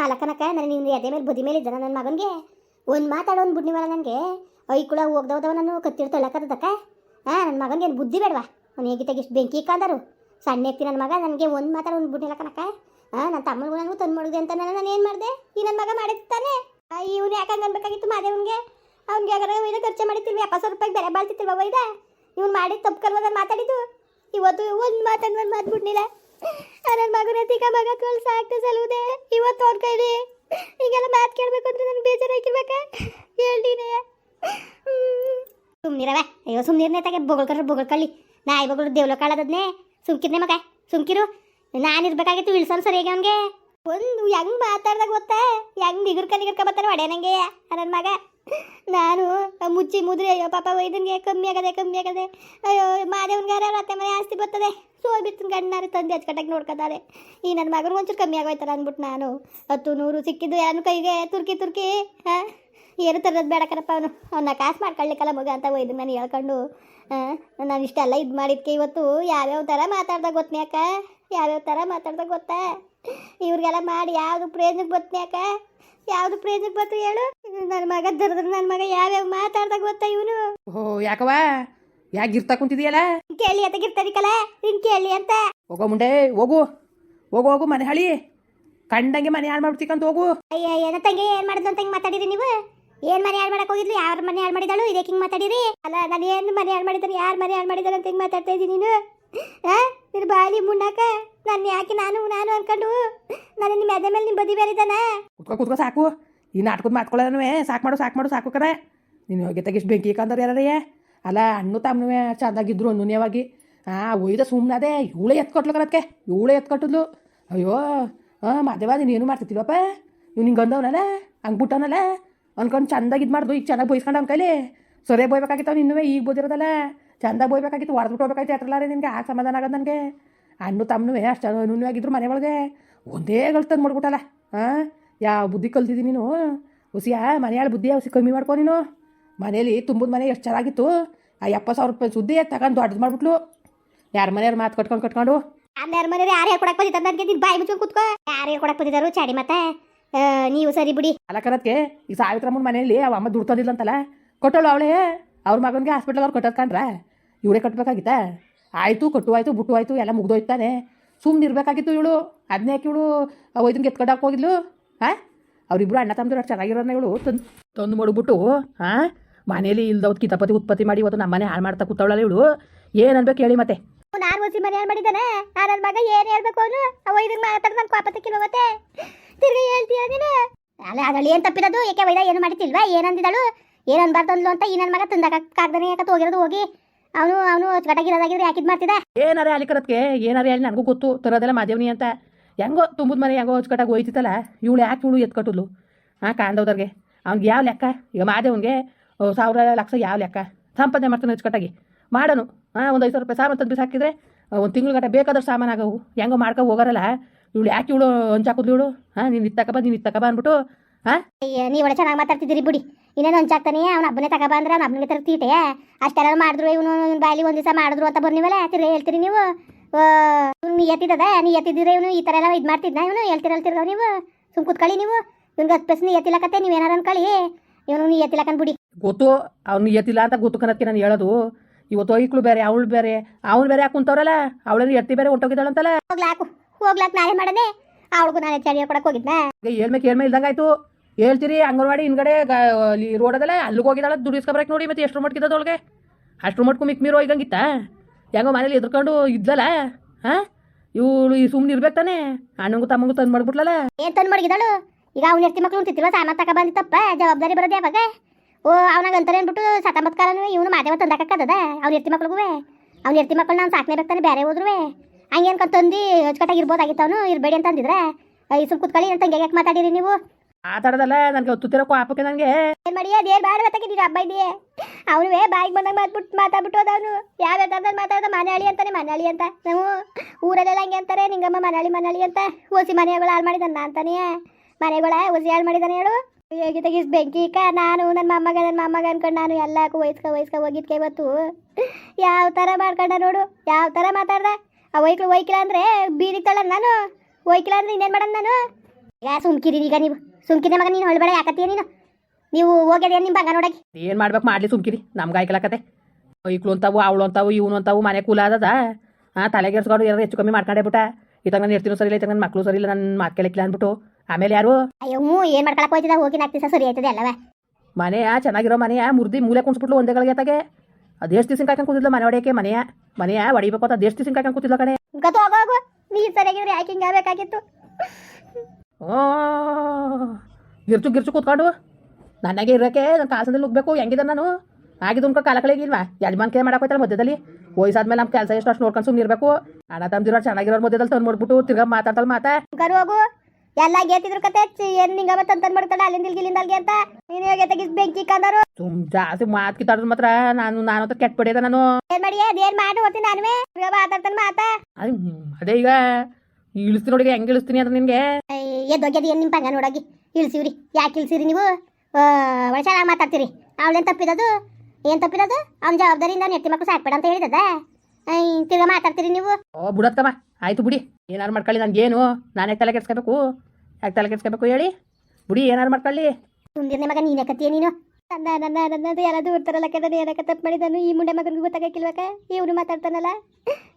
ಪಾಲಕನಕ, ನಾನು ನಿನ್ನ ಎದೆ ಮೇಲೆ ಬುದಿ ಮೇಲೆ ಇದ್ದಾನ ನನ್ನ ಮಗನಿಗೆ? ಒಂದು ಮಾತಾಡೋ ಒಂದು ಬುಡ್ನಿವಲ್ಲ ನನಗೆ. ಐಕುಳ ಹೋಗ್ದವ್ದವ ನಾನು ಕತ್ತಿರ್ ತೊಳಕತ್ತದಕ್ಕ ಹಾಂ ನನ್ನ ಮಗನಿಗೆ ಏನು ಬುದ್ಧಿ ಬೇಡವಾ? ಅವ್ನು ಹೇಗಿತ್ತಾಗ ಇಷ್ಟು ಬೆಂಕಿ ಕಾದರು? ಸಣ್ಣ ಎತ್ತಿ ನನ್ನ ಮಗ, ನನಗೆ ಒಂದು ಮಾತಾಡೋ ಒಂದು ಬುಡ್ನಿಲ್ಲ ಕನಕ ಹಾಂ ನನ್ನ ತಮ್ಮನಿಗೂ ನನಗೂ ತಂದು ಮಾಡಿದೆ ಅಂತ ನಾನು ಏನು ಮಾಡಿದೆ? ಈ ನನ್ನ ಮಗ ಮಾಡಿರ್ತಾನೆ ಇವನು ಯಾಕೆ ಹಂಗೆ ಅನ್ಬೇಕಾಗಿತ್ತು ಮಾದೇವನ್ಗೆ? ಅವ್ನಿಗೆ ಯಾಕಂದ್ರೆ ಒಯ್ದ ಖರ್ಚು ಮಾಡಿರ್ತೀವಿ ಎಪ್ಪತ್ತು ಸಾವಿರ ರೂಪಾಯಿ ಬೆಲೆ ಬಾಳ್ತಿರ್ತೀವಿ ಒಯ್ದ? ಇವ್ನು ಮಾಡಿದ ತಪ್ಪು ಕಲ್ವ ನಾನು ಮಾತಾಡಿದ್ದು? ಇವತ್ತು ಒಂದು ಮಾತಂದು ಒಂದು ಮಾತು ಮಾತ್ಬಿಡ್ನಿಲ್ಲ ನನ್ನ ಮಗನ ತಿಕ್ಕ ಮಗ ಕಳ್ಸ ಆಗ್ತಾ ಸಲುವುದೇ? ಇವತ್ತು ಅವ್ರ ಕೈಲಿ. ಈಗೆಲ್ಲ ಮಾತು ಕೇಳಬೇಕು ಅಂದ್ರೆ ನನಗೆ ಬೇಜಾರಾಗಿರ್ಬೇಕ? ಹೇಳ್ತೀನಿ. ಸುಮ್ನಿರವ ಅಯ್ಯೋ, ಸುಮ್ನಿರ್ನೇ ತಗೆ. ಬೊಗಳ್ಕರ್ರೆ, ಬೊಗಳ್ಕಳ್ಳಿ. ನಾಯಿ ಬೊಗಳು ದೇವ್ಲ ಕಾಳದದ್ನೆ ಸುಮ್ಕಿರ್ನೆ ಮಗ. ಸುಮ್ಕಿರು. ನಾನು ಇರ್ಬೇಕಾಗಿತ್ತು ಇಳ್ಸೋನ್ ಸರಿಯಾಗಿ ಅವನಿಗೆ? ಒಂದು ಹೆಂಗ್ ಮಾತಾಡ್ದಾಗ ಗೊತ್ತಾ? ಹೆಂಗ್ ನಿಗರ್ ಕಲಿಗರ್ಕ ಬರ್ತಾರೆ ಒಡೆ ನಂಗೆ ನನ್ನ ಮಗ. ನಾನು ಮುಚ್ಚಿ ಮುದ್ರೆ, ಅಯ್ಯೋ ಪಾಪ ಒಯ್ದಂಗೆ ಕಮ್ಮಿ ಆಗದೆ ಕಮ್ಮಿ ಆಗದೆ. ಅಯ್ಯೋ ಮಾದೇವನ್ಗಾರ ಅತ್ತೆ ಮನೆ ಆಸ್ತಿ ಬರ್ತದೆ? ಸೋಬಿತ್ತಿನ ಗಣ್ಣಾರು ತಂದೆ ಹಚ್ಕಟ್ಟಾಗಿ ನೋಡ್ಕೊತಾರೆ. ಈ ನನ್ನ ಮಗನ ಒಂಚೂರು ಕಮ್ಮಿ ಆಗೋಯ್ತಲ್ಲ ಅಂದ್ಬಿಟ್ಟು ನಾನು. ಹತ್ತು ನೂರು ಸಿಕ್ಕಿದ್ದು ಯಾರು ಕೈಗೆ, ತುರ್ಕಿ ತುರ್ಕಿ. ಹಾಂ? ಏನು ತರೋದು ಬೇಡ ಕಣಪ್ಪ ಅವನು. ಅವನ್ನ ಕಾಸು ಮಾಡ್ಕೊಳ್ಳಿಕ್ಕಲ್ಲ ಮಗ ಅಂತ ಒಯ್ದು ನಾನು ಹೇಳ್ಕೊಂಡು. ನಾನು ಇಷ್ಟೆಲ್ಲ ಇದು ಮಾಡಿದ್ಕೆ ಇವತ್ತು ಯಾವ್ಯಾವ ಥರ ಮಾತಾಡ್ದಾಗ ಗೊತ್ತನೇ ಯಾವ್ಯಾವ ಥರ ಮಾತಾಡ್ದಾಗ ಗೊತ್ತಾ? ಇವ್ರಿಗೆಲ್ಲ ಮಾಡಿ ಯಾವುದು ಪ್ರಯೋಜನಕ್ಕೆ ಬತ್ನೇ ಯಾವ್ದು ಪ್ರಯೋಜನಕ್ಕೆ ಬತ್ತು ಹೇಳು? ನನ್ನ ಮಗ ದರ್ದ್ರ ನನ್ನ ಮಗ ಯಾವ್ಯಾವ ಮಾತಾಡ್ದಾಗ ಗೊತ್ತಾ ಇವನು? ಓ ಯಾಕವ ಯಾಕೆ ಗಿರ್ತಾ ಕುಂತಿದೀಯಲ್ಲ ಕೇಳಿ ಅಂತ ಗಿರ್ತಾರಿಕಲ್ಲ ನಿನ್ ಕೇಳಿ ಅಂತ. ಹೋಗೋ ಮುಂಡೆ ಹೋಗು. ಹೋಗು ಹೋಗು ಮನೆ ಹಳಿ. ಕಂಡಂಗೆ ಮನೆ ಹಾಳು ಮಾಡ್ಬಿಡ್ತೀಕಂತ ಹೋಗು. ಅಯ್ಯ ಏನ ತಂಗಿ ಏನ್ ಮಾಡಿದ್ರು ಅಂತ ಹಿಂಗ್ ಮಾತಾಡಿರಿ ನೀವು? ಏನ್ ಮನೆ ಹಾಳು ಮಾಡಕ್ ಹೋಗಿದ್ರಿ ಯಾರ ಮನೆ ಹಾಳು ಮಾಡಿದಾಳು? ಇದಕ್ಕೆ ಹಿಂಗ್ ಮಾತಾಡಿರಿ. ಅಲ್ಲ ನಾನು ಏನ್ ಮನೆ ಹಾಳು ಮಾಡಿದಾರೆ ಯಾರ ಮನೆ ಹಾಳು ಮಾಡಿದಳು ಅಂತ ಹಿಂಗ್ ಮಾತಾಡ್ತಾ ಇದ್ದೀನಿ ನೀನು? ಆ? ನಿನ್ ಬಾಲಿ ಮುಣ್ಣಾಕ? ನಾನು ಯಾಕೆ ನಾನು ನಾನು ಅನ್ಕೊಂಡು? ನಾನು ನಿಮ್ಮ ಎದೆ ಮೇಲೆ ನಿಮ್ಮ ಬದಿ ಬೇರಿದ್ದಾನ ಕುತ್ಕೋ ಕುತ್ಕೋ ಸಾಕು. ಈ ನಾಟಕದ ಮಾತ್ಕೊಳ್ಳೋನು ಸಾಕು ಮಾಡು ಸಾಕು ಮಾಡು ಸಾಕು ಕರೆ ನೀನು ಹೋಗಿ ತೆಗಿಸ್ ಬೆಂಕಿ ಕಂದ್ರೆ ಯಾರೇ ಅಲ್ಲ ಹಣ್ಣು ತಮ್ಮನೂ ಚೆಂದಾಗಿದ್ರು ಅನ್ಯವಾಗಿ ಹಾಂ ಒಯ್ದ ಸುಮ್ಮನದೇ ಇವಳೇ ಎತ್ಕೊಟ್ಲು ಕರತ್ಕೆ ಇವಳೇ ಎತ್ಕೊಟ್ಟಿದ್ಲು ಅಯ್ಯೋ ಹಾಂ ನೀನು ಏನು ಮಾಡ್ತಿರ್ತೀವಪ್ಪ ಇವ್ನು ನಿಂಗೆ ಅಂದವನಲ್ಲ, ಹಂಗೆ ಬಿಟ್ಟವನಲ್ಲ? ಅನ್ಕೊಂಡು ಚಂದಾಗಿ ಇದು ಮಾಡ್ದು, ಈಗ ಚೆನ್ನಾಗಿ ಬೈಸ್ಕೊಂಡು ಅವ್ನ ಕೈಲಿ? ಸರಿಯಾಗಿ ಬೋಯ್ಬೇಕಾಗಿತ್ತು ಅವ್ನು ಈಗ ಬೋದಿರೋದಲ್ಲ ಚಂದಾಗಿ ಬೈಬೇಕಾಗಿತ್ತು ಹೊಡೆದ್ಬಿಟ್ಟು ಹೋಗ್ಬೇಕಾಯ್ತು ಎತ್ತಲಾರೆ ನಿನಗೆ ಆ ಸಮಾಧಾನ ಆಗೋದು ನನಗೆ? ಹಣ್ಣು ತಮ್ಮನೂ ಅಷ್ಟು ನುಣ್ಣು ಆಗಿದ್ರು ಮನೆ ಒಳಗೆ? ಒಂದೇ ತಂದು ಮಾಡ್ಬಿಟ್ಟಲ್ಲ ಹಾಂ ಯಾವ ಬುದ್ಧಿ ಕಲ್ತಿದ್ದೀನಿ ನೀನು? ಹುಸಿಯಾ, ಮನೆಯಾಳ ಬುದ್ಧಿ ಹುಸಿ ಕಮ್ಮಿ ಮಾಡ್ಕೊ ನೀನು? ಮನೇಲಿ ತುಂಬದ ಮನೆ ಎಷ್ಟು ಚೆನ್ನಾಗಿತ್ತು. ಆ ಎಪ್ಪತ್ತು ಸಾವಿರ ರೂಪಾಯಿ ಸುದ್ದಿ ತಗೊಂಡು ದೊಡ್ಡದು ಮಾಡ್ಬಿಟ್ಲು. ಯಾರ ಮನೆಯವ್ರು ಮಾತು ಕಟ್ಕೊಂಡು ಕಟ್ಕೊಂಡು. ಆಮೇಲೆ ಮನೆಯವ್ರು ಯಾರೇ ಕೊಡಕ್ಕೆ ಬಂದಿದ್ದ ನನಗೆ ನಿನ್ ಬಾಯಿ ಮುಚ್ಕೊಂಡು ಕುತ್ಕೋ. ಯಾರೇ ಕೊಡಕ್ಕೆ ಬಂದಿದ್ದಾರು ಚಾಡಿ ಮತ್ತೆ. ನೀವು ಸರಿ ಬಿಡಿ. ಅಲ್ಲ ಕರತ್ಗೆ ಈ ಸಾವಿತ್ರಮ್ಮನ ಮನೆಯಲ್ಲಿ ಅವ ಅಮ್ಮ ದುಡ್ಡು ತಂದಿಲ್ಲಂತಲ್ಲ ಕೊಟ್ಟಳು ಅವಳೇ. ಅವ್ರ ಮಗನಿಗೆ ಹಾಸ್ಪಿಟಲ್ ಅವ್ರು ಕಟ್ಟೋದು ಕಾಣ್ರ? ಇವರೇ ಕಟ್ಬೇಕಾಗಿತ್ತ? ಆಯಿತು ಕೊಟ್ಟು ಆಯಿತು ಬಿಟ್ಟು ಆಯಿತು ಎಲ್ಲ ಮುಗ್ದೋಯ್ತಾನೆ ಸುಮ್ಮನೆ ಇರಬೇಕಾಗಿತ್ತು ಇವಳು. ಅದನ್ನೇ ಯಾಕೆ ಇವಳು ಒಯ್ದನ್ಗೆ ಎತ್ಕೊಂಡಾಕ್ ಹೋಗಿದ್ಲು ಹಾಂ ಅವರಿಬ್ಬರು ಅಣ್ಣ ತಮ್ಮದ್ರು ಚೆನ್ನಾಗಿರೋನ ಇವಳು ತಂದು ತಂದು ಮಾಡ್ಬಿಟ್ಟು ಹಾಂ ಮನೇಲಿ ಇಲ್ದವ್ದು ಕಿತಾಪತಿ ಉತ್ಪತ್ತಿ ಮಾಡಿ ಇವತ್ತು ನಮ್ಮನೆ ಹಾಳು ಮಾಡ್ತಾ ಕೂತವಳಲ್ಲ ಇವಳು? ಏನ್ ಅನ್ಬೇಕು ಹೇಳಿ ಮತ್ತೆ. ನಾನು ಓಸಿ ಮನೆ ಹಾಳು ಮಾಡಿದ್ದಾನೆ? ನಾನು ನನ್ನ ಮಗ ಏನ್ ಹೇಳ್ಬೇಕು ಅವನು? ಅವ ಇದನ್ನ ಮಾತಾಡ ನನ್ ಕೋಪತ್ತಕ್ಕಿಲ್ವ ಮತ್ತೆ? ತಿರ್ಗಿ ಹೇಳ್ತೀಯ ನೀನು? ಅಲ್ಲ ಅದರಲ್ಲಿ ಏನ್ ತಪ್ಪಿರೋದು? ಏಕೆ ವೈದ ಏನು ಮಾಡ್ತಿಲ್ವಾ ಏನಂದಿದಳು ಏನ್ ಅನ್ಬಾರ್ದು ಅಂದ್ಲು ಅಂತ ಈ ನನ್ನ ಮಗ ತಂದಾಗ ಕಾಗ್ದಾನೆ ಯಾಕತ್ ಹೋಗಿರೋದು ಹೋಗಿ? ಅವನು ಅವನು ಅಚ್ಚುಕಟ್ಟಾಗಿರೋದಾಗಿದ್ರೆ ಯಾಕಿದ್ ಮಾಡ್ತಿದ್ದ? ಏನಾರ ಅಲ್ಲಿ ಕರತ್ಗೆ ಏನಾರ ಅಲ್ಲಿ ನನಗೂ ಗೊತ್ತು. ತರೋದೆಲ್ಲ ಮಾದೇವ್ನಿ ಅಂತ. ಹೆಂಗೋ ತುಂಬದ ಮನೆ ಹೆಂಗೋ ಕಟಾಗಿ ಹೋಯ್ತಿತ್ತಲ್ಲ? ಇವಳು ಯಾಕೆ ಇವಳು ಎತ್ಕಟ್ಟುದ್ಲು? ಹಾಂ ಕಾಂದವ್ರಿಗೆ ಅವ್ನಿಗೆ ಯಾವ ಲೆಕ್ಕ? ಈಗ ಮಾದೇವನ್ಗೆ ಸಾವಿರ ಲಕ್ಷ ಯಾವ ಲೆಕ್ಕ? ಸಂಪಾದನೆ ಮಾಡ್ತಾನೆ ಅಚ್ಚುಕಟ್ಟಾಗಿ ಮಾಡೋನು. ಹಾಂ ಒಂದು ಐದು ಸಾವಿರ ರೂಪಾಯಿ ಸಾಮಾನು ತಂದು ಬಿಸಾಕಿದ್ರೆ ಒಂದು ತಿಂಗಳು ಗಂಟೆ ಬೇಕಾದಷ್ಟು ಸಾಮಾನು ಆಗವು. ಹೆಂಗೋ ಮಾಡ್ಕೊ ಹೋಗೋರಲ್ಲ. ಇವಳು ಯಾಕೆ ಇವಳು ಹಂಚಾಕುದ್ಲು ಇವಳು? ಹಾಂ ನೀನು ಇತ್ತಕ ಬಾ ನೀನು ಇತ್ತಕ ಬಾ ಅಂದ್ಬಿಟ್ಟು ಹಾಂ ನೀವು ಒಳ್ಳೆ ಚೆನ್ನಾಗಿ ಮಾತಾಡ್ತಿದ್ದೀರಿ ಬಿಡಿ. ಇನ್ನೇನು ಹಂಚಾಕ್ತಾನೆ ಅವ್ನು ಹಬ್ಬನೇ ತಗೊಬ ಅಂದ್ರೆ ಅವ್ನ ಹಬ್ಬನಿಗೆ ತರ್ತೀಟೆ ಅಷ್ಟೆಲ್ಲ ಮಾಡಿದ್ರು ಇವನು ಬಾಯಲ್ಲಿ ಒಂದು ದಿವಸ ಮಾಡಿದ್ರು ಅಂತ ಬರ್ನಿವಲ್ಲ ತಿರ್ಗಿ ಹೇಳ್ತೀರಿ ನೀವು? ನೀ ಎತ್ತಿದ್ದದ? ನೀ ಎತ್ತಿದ್ದೀರ ಇವನು ಈ ಥರ ಎಲ್ಲ ಇದು ಮಾಡ್ತಿದ್ನ ಇವನು? ಹೇಳ್ತೀರ ಹೇಳ್ತಿರೋ ನೀವು? ಸುಮ್ ಕೂತ್ಕೊಳ್ಳಿ ನೀವು. ಇವ್ನಿಗೆ ಹತ್ತು ಪೈಸೆ ನೀ ಎತ್ತಿಲಕತ್ತೆ ನೀವು ಏನಾರು ಅನ್ಕೊಳ್ಳಿ. ಇವನು ನೀ ಎತ್ತಿಲಕನ್ ಬಿಡಿ. ಗೊತ್ತು ಅವ್ನು ಎತ್ತಿಲ್ಲ ಅಂತ ಗೊತ್ತು ಕನಕ್ಕೆ ನಾನು ಹೇಳೋದು. ಇವತ್ತು ಐಕ್ಳು ಬೇರೆ ಅವಳು ಬೇರೆ ಅವ್ನು ಬೇರೆ ಯಾಕೆ ಕುಂತವ್ರಲ್ಲ? ಅವಳನ್ನು ಎತ್ತಿ ಬೇರೆ ಹೊಂಟೋಗಿದ್ದಾಳಂತಲ್ಲ? ಹೋಗ್ಲಾಕು ಹೋಗ್ಲಾಕ್ ನಾನೇ ಮಾಡನೆ ಅವಳಿಗೂ ನಾನು ಚಳಿಯ ಕೊಡಕ್ಕೆ ಹೋಗಿದ್ನ? ಏ ಹೇಳ್ಮೆ ಇಲ್ದಂಗಾಯ್ತು. ಹೇಳ್ತೀರಿ ಅಂಗನವಾಡಿ ಹಿಂದ್ಗಡೆ ಅಲ್ಲಿ ರೋಡದಲ್ಲ ಅಲ್ಲಿಗೆ ಹೋಗಿದ್ದಾಳ ದುಡಿಸ್ಕೊಬರಕ್ಕೆ ನೋಡಿ ಮತ್ತೆ ಎಷ್ಟು ಮಟ್ಕಿದ್ದದ ಅವಳಿಗೆ? ಅಷ್ಟು ಮಟ್ಕು ಮಿಕ್ ಮೀರು ಹೋಗಂಗಿತ್ತ ಹೆಂಗೋ ಮನೇಲಿ ಎದ್ಕೊಂಡು ಇದ್ದಲ್ಲ ಹಾಂ? ಇವಳು ಈ ಸುಮ್ಮನೆ ಇರ್ಬೇಕು ತಾನೆ? ಅಣ್ಣಂಗೂ ತಮ್ಮಂಗೂ ತಂದು ಮಾಡ್ಬಿಟ್ಲಲ್ಲ ಏನ್ ತಂದು ಮಾಡಿದಾಳು ಈಗ ಅವ್ನು ಎಷ್ಟು ಮಕ್ಳು ಅಂತಿತ್ತಿಲ್ವ ಸಾಮಾನ್ ತಕ ಬಂದಿತ್ತಪ್ಪ ಜವಾಬ್ದಾರಿ ಬರೋದು ಯಾವಾಗ? ಓ ಅವನಾಗ ಅಂತಾರೆ ಅಂದ್ಬಿಟ್ಟು ಸತ್ತಂಬತ್ತು ಕಾಲನು ಇವನು ಮಾದೇವ ತಂದಾಕಕ್ಕದ ಅವ್ನ ಎರ್ತಿ ಮಕ್ಳಿಗೂ ಅವ್ನ ಎರ್ತಿ ಮಕ್ಳು ನಾನು ಸಾಕ್ನೇ ಬೇಕಾನೆ ಬೇರೆ ಹೋದ್ರು ಹಂಗೆ ಅನ್ಕೊಂಡ್ ತಂದು ಅಚ್ಚುಕಟ್ಟಾಗಿ ಇರ್ಬೋದಾಗಿತ್ತು ಅವನು ಇರ್ಬೇಡಿ ಅಂತ ಅಂದಿದ್ರೆ? ಈ ಸುಮ್ ಕುತ್ಕೊಳ್ಳಿ ಅಂತ ಹಂಗೆ ಯಾಕೆ ಮಾತಾಡಿರಿ ನೀವು? ಮಾತಾಡದಲ್ಲ ನನಗೆ ಹೊತ್ತು ಕೋಪಕ್ಕೆ ನನಗೆ ಏನ್ ಮಾಡಿ ಅದೇನ್ ಬಾಡ ಬತ್ತಾಗಿದ್ದೀರಿ ಹಬ್ಬ ಇದೆಯೇ ಅವನುವೇ ಬಾಯಿಗೆ ಬಂದಾಗ ಮಾತ್ಬಿಟ್ಟು ಮಾತಾಡ್ಬಿಟ್ಟು ಅವನು ಯಾವ ಥರದಲ್ಲಿ ಮಾತಾಡ್ದ? ಮನೆಯಾಳಿ ಅಂತಾನೆ ಮನೆಯಾಳಿ ಅಂತ. ನಾವು ಊರಲ್ಲೆಲ್ಲ ಹಂಗೆ ಅಂತಾರೆ ನಿಂಗಮ್ಮ ಮನೆಯಾಳಿ ಮನಾಳಿ ಅಂತ. ಓಸಿ ಮನೆಗಳು ಹಾಳು ಮಾಡಿದಾನ ಅಂತಾನೆ. ಮನೆಗಳ ಓಸಿ ಹಾಳು ಮಾಡಿದಾನೆ ಹೇಳು. ಹೇಗೆ ತೆಗಿಸ್ ಬೆಂಕಿ. ನಾನು ನನ್ನ ಮೊಮ್ಮಗ ನನ್ನ ಮೊಮ್ಮಗ ಅನ್ಕೊಂಡು ನಾನು ಎಲ್ಲಕ್ಕೂ ವಯಸ್ಕ ವಯಸ್ಕ ಹೋಗಿದ್ಕೆ ಇವತ್ತು. ಯಾವ ಥರ ಮಾಡ್ಕೊಂಡ ನೋಡು, ಯಾವ ಥರ ಮಾತಾಡ್ದ? ಆ ವೈಕ್ಳು ವೈಕಿಲ್ಲ ಅಂದ್ರೆ ಬೀದಿ ತಳ ನಾನು. ವೈಕಿಲ್ಲ ಅಂದ್ರೆ ಇನ್ನೇನು ಮಾಡೋಣ ನಾನು? ಈಗ ಸುಮ್ಕಿರಿ ಈಗ ನೀವು. ಸುಮ್ಕಿರಿ ಮಗ, ನೀನು ಹೊಳ್ಬೇಡ, ಯಾಕತ್ತೀಯ ನೀನು? ನೀವು ಹೋಗ್ಯದ ನಿಮ್ಮ ಬಂಗ ನೋಡಕ್ಕೆ? ಏನು ಮಾಡ್ಬೇಕು ಮಾಡಲಿ ಸುಮ್ಕಿರಿ, ನಮ್ಗೆ ಆಯ್ಕಲಕತ್ತೆ ಐಕ್ಳು ಅಂತಾವು, ಅವಳು ಅಂತಾವು, ಇವನು ಅಂತಾವು, ಮನೆ ಕೂಲ ಅದದ ಹಾಂ ತಲೆಗೆರ್ಸ್ಕೊಂಡು ಏನಾದ್ರು ಹೆಚ್ಚು ಕಮ್ಮಿ ಮಾಡ್ಕೊಂಡೇ ಬಿಟ್ಟ. ಇತ್ತಾಗ ನಾನು ಇರ್ತೀನೋ ಸರಿ ಇಲ್ಲ ಇತ್ತಾಗ ನನ್ನ ಮಕ್ಕಳು ಸರಿ ಇಲ್ಲ ನನ್ನ ಮಾತು ಕೇಳಕ್ಕಿಲ್ಲ ಅಂದ್ಬಿಟ್ಟು. ಆಮೇಲೆ ಯಾರು? ಅಯ್ಯೋ ಹ್ಞೂ ಏನು ಮಾಡ್ಕೊಳಕ್ ಹೋಯ್ತಿದ್ದ? ಹೋಗಿ ನಾಲ್ಕು ದಿವಸ ಸರಿ ಆಯ್ತದೆ ಅಲ್ಲವ? ಮನೆಯ ಚೆನ್ನಾಗಿರೋ ಮನೆಯ ಮುರ್ದಿ ಮೂಲೆ ಕುಣಿಸ್ಬಿಟ್ಲು ಒಂದೇ ಗಳಿಗೆ ತಗೆ ಅದು ಎಷ್ಟು ದಿವಸ ಕಾಯ್ಕೊಂಡು ಕೂತಿದ್ಲು ಮನೆ ಹೊಡೆಯಕ್ಕೆ ಮನೆಯ ಮನೆಯ ಹೊಡಿಬೇಕು ಅಂತ ಅದೆಷ್ಟು ದಿವಸ ಕಾಯ್ಕೊಂಡು ಕೂತಿದ್ಲ ಕಡೆ ಗತ್ತು ಹೋಗೋ ಹೋಗು ನೀರು ಸರಿಯಾಗಿದ್ರೆ ಯಾಕೆ ಹಿಂಗೆ ಆಗಬೇಕಾಗಿತ್ತು? ಓ ಗಿರ್ಚು ಗಿರ್ಚು ಕೂತ್ಕೊಂಡು. ನನಗೆ ಇರೋಕೆ ನನ್ನ ಕಾಸದಲ್ಲಿ ನುಗ್ಬೇಕು ಹೆಂಗಿದೆ ನಾನು? ಆಗಿದ್ದು ಉಂಕ ಕಾಲ ಕಳೆಗಿಲ್ವಾ ಯಜಮಾನ್ಕೆ ಮಾಡಕ್ಕೆ ಹೋಯ್ತಲ್ಲ ಮಧ್ಯದಲ್ಲಿ? ವಯಸ್ಸಾದ್ಮೇಲೆ ನಮ್ಮ ಕೆಲಸ ಎಷ್ಟು ಅಷ್ಟು ನೋಡ್ಕೊಂಡು ಸುಮ್ಮನೆ ಇರಬೇಕು ಅಣ್ಣ ತಮ್ದಿರೋ ಚೆನ್ನಾಗಿರೋ ಮಧ್ಯದಲ್ಲಿ ತಂದು ಮಾಡ್ಬಿಟ್ಟು ತಿರ್ಗಾ ಮಾತಾಡ್ತಲ್ಲ ಮಾತಾ? ಹೋಗು ಎಲ್ಲ ಗೆತ್ತಿದ್ರು ಕತೆ ಏನ್ ನಿಂಗ ತಂತನ್ ಮಾಡ್ತಾಳೆ ಅಲ್ಲಿಂದ ಇಲ್ಲಿಂದ ಅಲ್ಲಿಗೆ ಅಂತ? ನೀನು ಹೇಗೆ ತೆಗಿಸ್ ಬೆಂಕಿ ಕಂದರು? ತುಂಬ ಜಾಸ್ತಿ ಮಾತ್ ಕಿತ್ತಾಡಿದ್ರೆ ಮಾತ್ರ ನಾನು ನಾನು ಅಂತ ಕೆಟ್ಟ ಪಡೆಯದ ನಾನು. ಏನ್ ಮಾಡಿ ಅದೇನ್ ಮಾಡಿ ಹೋಗ್ತೀನಿ ನಾನುವೇ? ಮಾತಾಡ್ತಾನೆ ಮಾತಾ. ಅದು ಈಗ ಇಳಿಸ್ತೀನಿ ನೋಡಿ ಹೆಂಗ್ ಇಳಿಸ್ತೀನಿ ಅಂತ ನಿನ್ಗೆ? ಎದ್ದೋಗ್ಯದ ಏನ್ ನಿಮ್ಮ ಪಂಗ ನೋಡೋಗಿ? ಇಳಿಸಿವ್ರಿ ಯಾಕೆ ಇಳಿಸಿರಿ ನೀವು? ಒಳ್ಳೆ ಚೆನ್ನಾಗಿ ಮಾತಾಡ್ತೀರಿ. ಅವಳೇನ್ ತಪ್ಪಿದದು? ಏನ್ ತಪ್ಪಿದದು? ಅವ್ನ ಜವಾಬ್ದಾರಿಯಿಂದ ನೆಟ್ಟಿ ಮಕ್ಕಳು ಸಾಕ್ಬೇಡ ಅಂತ ಹೇಳಿದದ? ತಿರ್ಗಾ ಮಾತಾಡ್ತೀರಿ ನೀವು? ಓ ಬಿಡತ್ತಮ್ಮ ಆಯ್ತು ಬಿಡಿ. ಏನಾರು ಮಾಡ್ಕೊಳ್ಳಿ ನನ್ಗೇನು. ನಾನೇ ತಲೆ ಕೆಡ್ಸ್ಕೋಬೇಕು. ಯಾಕೆ ತಲೆ ಕೆಡ್ಸ್ಕೋಬೇಕು ಹೇಳಿ? ಬುಡಿ ಏನಾರು ಮಾಡ್ಕೊಳ್ಳಿ. ಸುಂದಿರ್ನೆ ಮಗ, ನೀನೇ ಕತ್ತೀಯ ನೀನು? ನನ್ನ ನನ್ನ ನನ್ನದು ಎಲ್ಲ ದೂರ್ತಾರಲ್ಲ ನಾನು ಏನಕ್ಕೆ ತಪ್ಪು ಮಾಡಿದನು? ಈ ಮುಂಡೆ ಮಗನಿಗೆ ಗೊತ್ತಾಗಕ್ಕಿಲ್ವಕ ಇವನು ಮಾತಾಡ್ತಾನಲ್ಲ.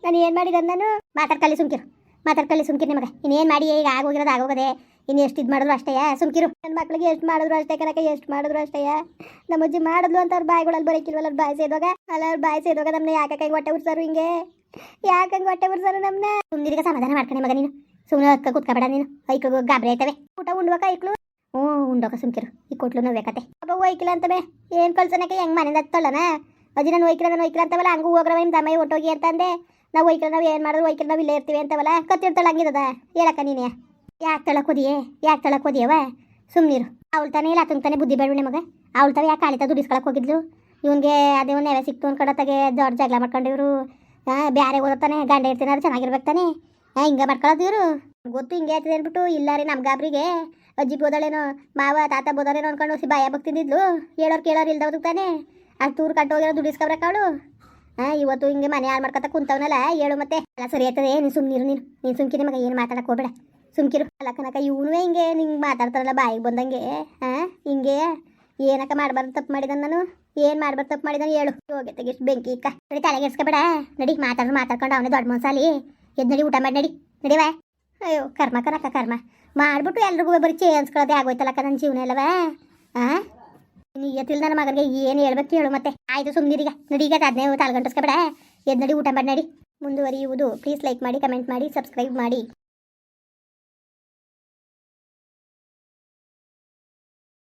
ನಾನು ಏನು ಮಾಡಿದ ನಾನು? ಮಾತಾಡ್ಕಲ್ಲಿ ಸುಮ್ಕಿರು. ಮಾತಾಡ್ಕಲ್ಲಿ ಸುಮ್ಕಿರು ನಿಮಗೆ ಇನ್ನೇನು ಮಾಡಿ? ಈಗ ಆಗೋಗಿರೋದು ಆಗೋಗದೆ ಇನ್ನು ಎಷ್ಟು ಇದು ಮಾಡಿದ್ರು ಅಷ್ಟೇ ಸುಮ್ಕಿರು. ನನ್ನ ಮಕ್ಳಿಗೆ ಎಷ್ಟು ಮಾಡಿದ್ರು ಅಷ್ಟೇ ಕನಕ ಎಷ್ಟು ಮಾಡಿದ್ರು ಅಷ್ಟೇ ನಮ್ಮ ಅಜ್ಜಿ ಮಾಡಿದ್ಲು ಅಂತ ಅವ್ರ ಬಾಯಿಗಳಲ್ಲಿ ಬರೋಕ್ಕಿಲ್ವಲ್ಲ ಅವ್ರ ಬಾಯಿ ಸೇದೋಗ? ಅಲ್ಲ, ಅವ್ರ ಬಾಯಿ ಸೇದೋಗ ನಮ್ಮನ್ನ ಯಾಕೆ ಕೈ ಹೊಟ್ಟೆ ಉರ್ಸಾರು ಹಿಂಗೆ? ಯಾಕೆ ಹಂಗೆ ಹೊಟ್ಟೆ ಉರ್ಸಾರು ನಮ್ಮನ್ನ ಸುಮ್ಮನಿಗೆ ಸಮಾಧಾನ ಮಾಡ್ಕೊಂಡೆ ಮಗ ನೀನು. ಸುಮ್ಮನೆ ಅಕ್ಕ ಕೂತ್ಕೊಬೇಡ ನೀನು. ಐಕ್ಳು ಗಾಬರಿ ಆಯ್ತವೆ ಊಟ ಉಂಡ್ಬೇಕ ಐಕ್ಳು? ಹ್ಞೂ ಉಂಡೋಕ ಸುಮ್ಕಿರು. ಈ ಕೊಟ್ಲು ನೋವೇಕತೆ ಅಬ್ಬ, ಒಯ್ಕಿಲ್ಲ ಅಂತವೆ. ಏನು ಕಳ್ಸನಕ್ಕೆ? ಹೆಂಗೆ ಮನೆಯಿಂದ ಹತ್ತಳ್ಳನ ಅಜ್ಜಿ, ನಾನು ಒಯ್ಕಿಲ್ಲ ನಾನು ಒಯ್ಕಿಲ್ಲ ಅಂತವಲ್ಲ? ಹಂಗೂ ಹೋಗ್ರವ ನಿಮ್ಮ ದಮ್ಮ ಹೊಟ್ಟೋಗಿ ಅಂತಂದೆ ನಾವು ಒಯ್ಕಿಲ್ಲ, ನಾವು ಏನು ಮಾಡಿದ್ರು ಒಯ್ಕಿಲ್ಲ, ನಾವು ಇಲ್ಲೇ ಇರ್ತೀವಿ ಅಂತವಲ್ಲ? ಕತ್ತಿರ್ತಾಳೆ ಹಂಗಿರದ ಹೇಳಕ್ಕ ನೀನೇ. ಯಾಕೆ ತಳಕ್ ಕೊದಿಯೇ ಯಾಕೆ ತಳಕ್ ಹೋದಿಯವ? ಸುಮ್ಮನಿರು ಅವಳು ತಾನೇ ಇಲ್ಲ ಅತನ ತಾನೇ ಬುದ್ಧಿ ಬೇಡ ಮಗ ಅವಳು ತಾವ ಯಾಕೆ ಕಾಳಿತ ದುಡಿಸ್ಕೊಳಕ್ಕೆ ಹೋಗಿದ್ಲು? ಇವನ್ಗೆ ಅದೇ ಒಂದು ನೆವೆ ಸಿಕ್ತು ಅನ್ಕೊಡತ್ತಾಗೆ ದೊಡ್ಡ ಜಗಳ ಮಾಡ್ಕೊಂಡಿವ್ರು ಬ್ಯಾರೆ ಓದತ್ತಾನೆ, ಗಂಡ ಇರ್ತೀನಿ ಚೆನ್ನಾಗಿರ್ಬೇಕು ತಾನೆ. ಹಾಂ, ಹಿಂಗೆ ಮಾಡ್ಕೊಳ್ಳೋದು ಗೊತ್ತು ಹಿಂಗೆ ಆಯ್ತದೆ ಅಂದ್ಬಿಟ್ಟು ಇಲ್ಲ ರೀ ನಮ್ಮ ಗಾಬ್ರಿಗೆ. ಅಜ್ಜಿ ಬೋದಳೇನೋ, ಮಾವ, ತಾತ ಬೋದಳೇನೋ ಅನ್ಕೊಂಡು ಸಿ ಬಾಯ ಬಗ್ತಿದ್ದಿದ್ಲು ಹೇಳೋರು ಕೇಳೋರು ಇಲ್ದವ್ದು ತಾನೆ ಅಲ್ಲಿ ತೂರು ಕಟ್ಟೋಗಿರೋ ದುಡಿಸ್ಕೊಬ್ರಕ್ಕ ಅವಳು. ಹಾಂ, ಇವತ್ತು ಹಿಂಗೆ ಮನೆ ಹಾಳು ಮಾಡ್ಕೊತ ಕುಂತವನಲ್ಲ, ಹೇಳು ಮತ್ತೆ. ಎಲ್ಲ ಸರಿ ಆಯ್ತದೆ, ನೀನು ಸುಮ್ಮನಿರು ನೀನು. ನೀನು ಸುಮ್ಕಿರಿ ಮಗ ಏನು ಮಾತಾಡಕ್ಕೆ ಹೋಗ್ಬೇಡ. ಸುಮ್ಕಿರು. ಅಲ್ಲ, ಕನಕ ಇವನು ಹಿಂಗೆ ನಿಂಗೆ ಮಾತಾಡ್ತಾರಲ್ಲ ಬಾಯಿಗೆ ಬಂದಂಗೆ. ಹಾಂ, ಹಿಂಗೆ. ಏನಕ್ಕ ಮಾಡಬಾರ್ದು ತಪ್ಪು ಮಾಡಿದ ನಾನು? ಏನು ಮಾಡ್ಬಾರ್ದು ತಪ್ಪು ಮಾಡಿದಾನೆ ಹೇಳು. ಹೋಗಿ ತೆಗಿಸ್ ಬೆಂಕಿ ಇಕ್ಕ. ನಡಿ ತಲೆಗೆಡ್ಸ್ಕೊಬೇಡ ನಡಿ, ಮಾತಾಡ್ರು ಮಾತಾಡ್ಕೊಂಡು, ಅವನೇ ದೊಡ್ಡ ಮನ್ಸಾಲಿ. ಎದ್ದು ಊಟ ಮಾಡಿ ನಡಿ ನಡಿವಾ ಅಯ್ಯೋ, ಕರ್ಮ, ಕನಕ, ಕರ್ಮ. ಮಾಡಿಬಿಟ್ಟು ಎಲ್ರಿಗೂ ಬರೀ ಚೇನ್ಸ್ಕೊಳ್ಳೋದೇ ಆಗೋಯ್ತಲ್ಲಕ್ಕ ನನ್ನ ಜೀವನ ಅಲ್ಲವಾ ಆ? ನೀಯತ್ತಿಲ್ಲ ನನ್ನ ಮಗನಿಗೆ ಏನು ಹೇಳ್ಬೇಕು ಹೇಳು ಮತ್ತೆ. ಆಯ್ತು ಸುಮ್ಮನಿರೀಗ ನಡೀಗ ಅದನ್ನೇ ತಾಳ್ಗಂಟಿಸ್ಕೊಬೇಡ. ಎದ್ದು ನಡಿ ಊಟ ಮಾಡಿ ನಡಿ ಮುಂದುವರಿಯುವುದು. ಪ್ಲೀಸ್ ಲೈಕ್ ಮಾಡಿ ಕಮೆಂಟ್ ಮಾಡಿ ಸಬ್ಸ್ಕ್ರೈಬ್ ಮಾಡಿ.